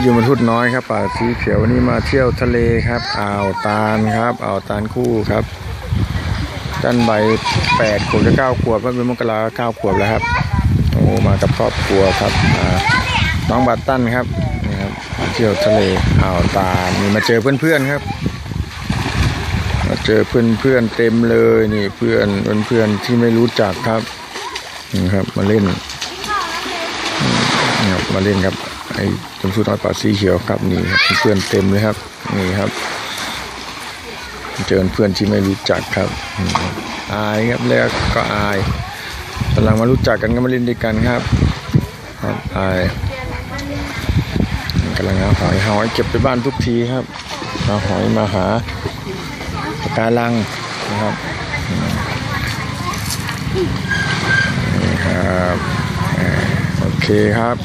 อยู่มาทุดน้อยครับป่าสีเขียววันนี้มาเที่ยวทะเลครับอ่าวตาลครับอ่าวตาลคู่ครับด้านใบแปดขวบจะเก้าขวบก็เป็นมกราเก้าขวบแล้วครับโอ้มากับครอบครัวครับอ่าน้องบัตตันครับนี่ครับมาเที่ยวทะเลอ่าวตาลนี่มาเจอเพื่อนๆครับมาเจอเพื่อนๆเต็มเลยนี่เพื่อนเพื่อนๆที่ไม่รู้จักครับนี่ครับมาเล่นนี่ครับมาเล่นครับ ไอ้ชมพูน้อยป่าสีเขียวครับนี่ครับเพื่อนเต็มเลยครับนี่ครับ เจอเพื่อนที่ไม่รู้จักครับอายครับแล้วก็อายกำลังมารู้จักกันก็มาเล่นด้วยกันครับครับอายกำลังหาหอยหอยเก็บไปบ้านทุกทีครับเอาหอยมาหาปะการังนะครับนี่ครับโอเคครับ